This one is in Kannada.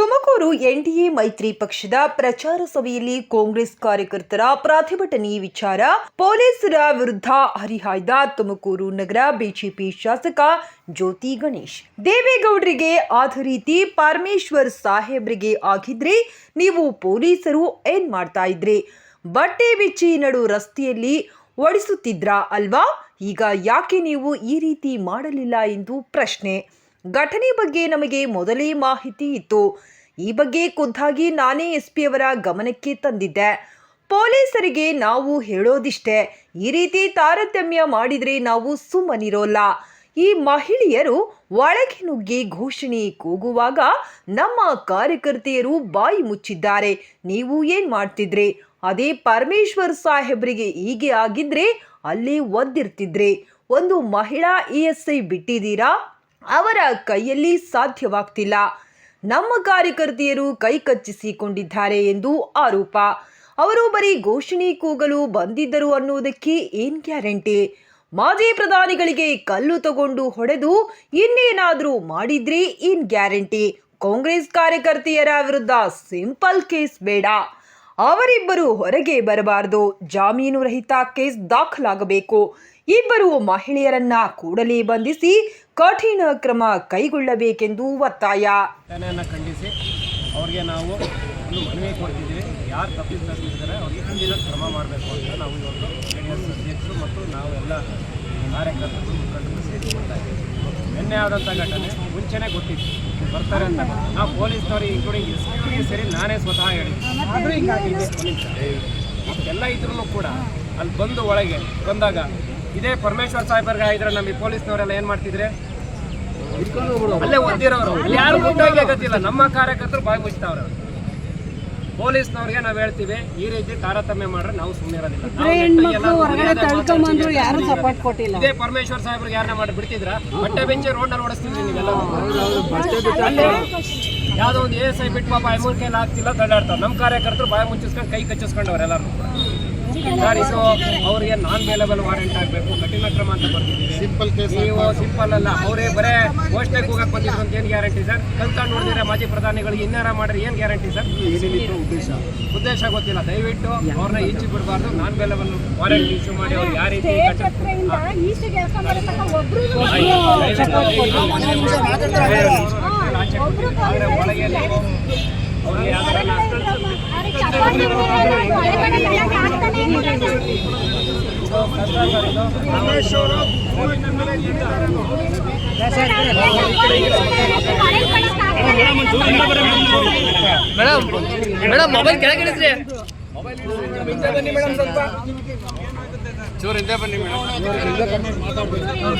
ತುಮಕೂರು ಎನ್ಡಿಎ ಮೈತ್ರಿ ಪಕ್ಷದ ಪ್ರಚಾರ ಸಭೆಯಲ್ಲಿ ಕಾಂಗ್ರೆಸ್ ಕಾರ್ಯಕರ್ತರ ಪ್ರತಿಭಟನೆ ವಿಚಾರ, ಪೊಲೀಸರ ವಿರುದ್ಧ ಹರಿಹಾಯ್ದ ತುಮಕೂರು ನಗರ ಬಿಜೆಪಿ ಶಾಸಕ ಜ್ಯೋತಿ ಗಣೇಶ್. ದೇವೇಗೌಡರಿಗೆ ಆದ ರೀತಿ ಪರಮೇಶ್ವರ್ ಸಾಹೇಬ್ರಿಗೆ ಆಗಿದ್ರೆ ನೀವು ಪೊಲೀಸರು ಏನ್ ಮಾಡ್ತಾ ಇದ್ರಿ? ಬಟ್ಟೆ ಬಿಚ್ಚಿ ನಡು ರಸ್ತೆಯಲ್ಲಿ ಓಡಿಸುತ್ತಿದ್ರಾ ಅಲ್ವಾ? ಈಗ ಯಾಕೆ ನೀವು ಈ ರೀತಿ ಮಾಡಲಿಲ್ಲ ಎಂದು ಪ್ರಶ್ನೆ. ಘಟನೆ ಬಗ್ಗೆ ನಮಗೆ ಮೊದಲೇ ಮಾಹಿತಿ ಇತ್ತು. ಈ ಬಗ್ಗೆ ಖುದ್ದಾಗಿ ನಾನೇ ಎಸ್ ಪಿ ಅವರ ಗಮನಕ್ಕೆ ತಂದಿದ್ದೆ. ಪೊಲೀಸರಿಗೆ ನಾವು ಹೇಳೋದಿಷ್ಟೇ, ಈ ರೀತಿ ತಾರತಮ್ಯ ಮಾಡಿದರೆ ನಾವು ಸುಮ್ಮನಿರೋಲ್ಲ. ಈ ಮಹಿಳೆಯರು ಒಳಗೆ ನುಗ್ಗಿ ಘೋಷಣೆ ಕೂಗುವಾಗ ನಮ್ಮ ಕಾರ್ಯಕರ್ತೆಯರು ಬಾಯಿ ಮುಚ್ಚಿದ್ದಾರೆ. ನೀವು ಏನು ಮಾಡ್ತಿದ್ರಿ? ಅದೇ ಪರಮೇಶ್ವರ್ ಸಾಹೇಬ್ರಿಗೆ ಹೀಗೆ ಆಗಿದ್ರೆ ಅಲ್ಲಿ ಒದ್ದಿರ್ತಿದ್ರಿ. ಒಂದು ಮಹಿಳಾ ಇ ಎಸ್ ಐ ಬಿಟ್ಟಿದ್ದೀರಾ? ಅವರ ಕೈಯಲ್ಲಿ ಸಾಧ್ಯವಾಗ್ತಿಲ್ಲ. ನಮ್ಮ ಕಾರ್ಯಕರ್ತೆಯರು ಕೈ ಕಚ್ಚಿಸಿಕೊಂಡಿದ್ದಾರೆ ಎಂದು ಆರೋಪ. ಅವರು ಬರೀ ಘೋಷಣೆ ಕೂಗಲು ಬಂದಿದ್ದರು ಅನ್ನುವುದಕ್ಕೆ ಏನ್ ಗ್ಯಾರಂಟಿ? ಮಾಜಿ ಪ್ರಧಾನಿಗಳಿಗೆ ಕಲ್ಲು ತಗೊಂಡು ಹೊಡೆದು ಇನ್ನೇನಾದರೂ ಮಾಡಿದ್ರೆ ಏನ್ ಗ್ಯಾರಂಟಿ? ಕಾಂಗ್ರೆಸ್ ಕಾರ್ಯಕರ್ತೆಯರ ವಿರುದ್ಧ ಸಿಂಪಲ್ ಕೇಸ್ ಬೇಡ. ಅವರಿಬ್ಬರು ಹೊರಗೆ ಬರಬಾರದು. ಜಾಮೀನು ರಹಿತ ಕೇಸ್ ದಾಖಲಾಗಬೇಕು. ಇಬ್ಬರು ಮಹಿಳೆಯರನ್ನ ಕೂಡಲೇ ಬಂಧಿಸಿ ಕಠಿಣ ಕ್ರಮ ಕೈಗೊಳ್ಳಬೇಕೆಂದು ಒತ್ತಾಯ. ಖಂಡಿಸಿ ಅವ್ರಿಗೆ ನಾವು ಒಂದು ಮನವಿ ಕೊಡ್ತಿದ್ದೀವಿ. ಯಾರು ತಪ್ಪಿದ್ದಾರೆ ಅವ್ರಿಗೆ ಹಿಂದಿನ ಕ್ರಮ ಮಾಡಬೇಕು ಅಂತ ನಾವು ಇವತ್ತು ಜೆ ಡಿ ಎಸ್ ಅಧ್ಯಕ್ಷರು ಮತ್ತು ನಾವು ಎಲ್ಲ ಕಾರ್ಯಕರ್ತರು ಮುಖಂಡರು ಸೇರಿ ಮಾಡ್ತಾ ಇದ್ದೀವಿ. ನಿನ್ನೆ ಆದಂಥ ಘಟನೆ ಮುಂಚೆನೇ ಗೊತ್ತಿತ್ತು. ಬರ್ತಾರೆ ಅಂತ. ನಾವು ಪೊಲೀಸ್ನವ್ರಿಗೆ ಇನ್ಕ್ಲೂಡಿಂಗ್ ಎಸ್ ಸರಿ, ನಾನೇ ಸ್ವತಃ ಹೇಳಿದ್ದೆ. ಆದರೂ ಹಿಂಗಾಗಿದೆ ಎಲ್ಲ ಇದ್ರೂ ಕೂಡ ಅಲ್ಲಿ ಬಂದು ಒಳಗೆ ಬಂದಾಗ ಇದೇ ಪರಮೇಶ್ವರ್ ಸಾಹೇಬರ್ಗೆ ಆಗಿದ್ರೆ ನಮ್ಮ ಈ ಪೊಲೀಸ್ನವರೆಲ್ಲ ಏನು ಮಾಡ್ತಿದ್ರೆ? ಅಲ್ಲೇ ಓದಿರೋರು ಯಾರು ಗೊತ್ತಾಗಿ ಗೊತ್ತಿಲ್ಲ ನಮ್ಮ ಕಾರ್ಯಕರ್ತರು ಮುಚ್ತಾವ್ರೆ ಪೊಲೀಸ್ನವ್ರಿಗೆ ನಾವು ಹೇಳ್ತೀವಿ ಈ ರೀತಿ ತಾರತಮ್ಯ ಮಾಡ್ರೆ ನಾವು ಸುಮ್ಮನೆ ಇರೋದಿಲ್ಲ. ಇದೇ ಪರಮೇಶ್ವರ್ ಸಾಹೇಬ್ರಿಗೆ ಯಾರನ್ನ ಮಾಡಿ ಬಿಡ್ತಿದ್ರ? ಬಟ್ಟೆ ಬೆಂಚಿ ರೋಡ್ನಲ್ಲಿ ಓಡಿಸ್ತಿದ್ರಿ ನೀವೆಲ್ಲ ಯಾವ್ದೋ ಒಂದು ಎ ಎಸ್ ಐ ಬಿಟ್ಟು ಪಾಪ ಐಮೂರ್ ಕೈಲಿ ಆಗ್ತಿಲ್ಲ ತಳ್ಳಾಡ್ತಾವ ನಮ್ಮ ಕಾರ್ಯಕರ್ತರು ಬಾಯಿ ಮುಚ್ಚಿಸ್ಕೊಂಡು ಕೈ ಕಚ್ಚಿಸ್ಕೊಂಡವ್ರು ಇದು ಅವ್ರಿಗೆ ನಾನ್ ಬೇಲೆಬಲ್ ವಾರೆಂಟ್ ಆಗಬೇಕು. ಕಠಿಣ ಕ್ರಮ ಅಂತ ಬರ್ತಿದ್ದೀವಿ ಸಿಂಪಲ್ ಕೇಸ್ ನೀವು ಸಿಂಪಲ್ ಅಲ್ಲ ಅವರೇ ಬರೇ ಘೋಷಣೆ ಹೋಗಕ್ಕೆ ಬಂದಿದ್ರು ಅಂತ ಏನು ಗ್ಯಾರಂಟಿ ಸರ್ ಕಲ್ಕೊಂಡು ನೋಡಿದ್ರೆ ಮಾಜಿ ಪ್ರಧಾನಿಗಳಿಗೆ ಇನ್ನಾರ ಮಾಡ್ರಿ ಏನು ಗ್ಯಾರಂಟಿ ಸರ್ ಉದ್ದೇಶ. ಉದ್ದೇಶ ಗೊತ್ತಿಲ್ಲ. ದಯವಿಟ್ಟು ಅವ್ರನ್ನ ಈಚೆ ಬಿಡಬಾರ್ದು. ನಾನ್ ಬೇಲೆಬಲ್ ವಾರೆಂಟ್ ಇಶ್ಯೂ ಮಾಡಿ ಅವ್ರು ಯಾವ ರೀತಿ ಒಳಗೆ ಮೇಡಮ್ ಮೇಡಮ್ ಮೊಬೈಲ್ ಕೆಳಗಿಳಿಸ್ರಿ ಮೇಡಮ್ ಸ್ವಲ್ಪ ಚೂರು ಹಿಂದೆ ಬನ್ನಿ ಮೇಡಮ್.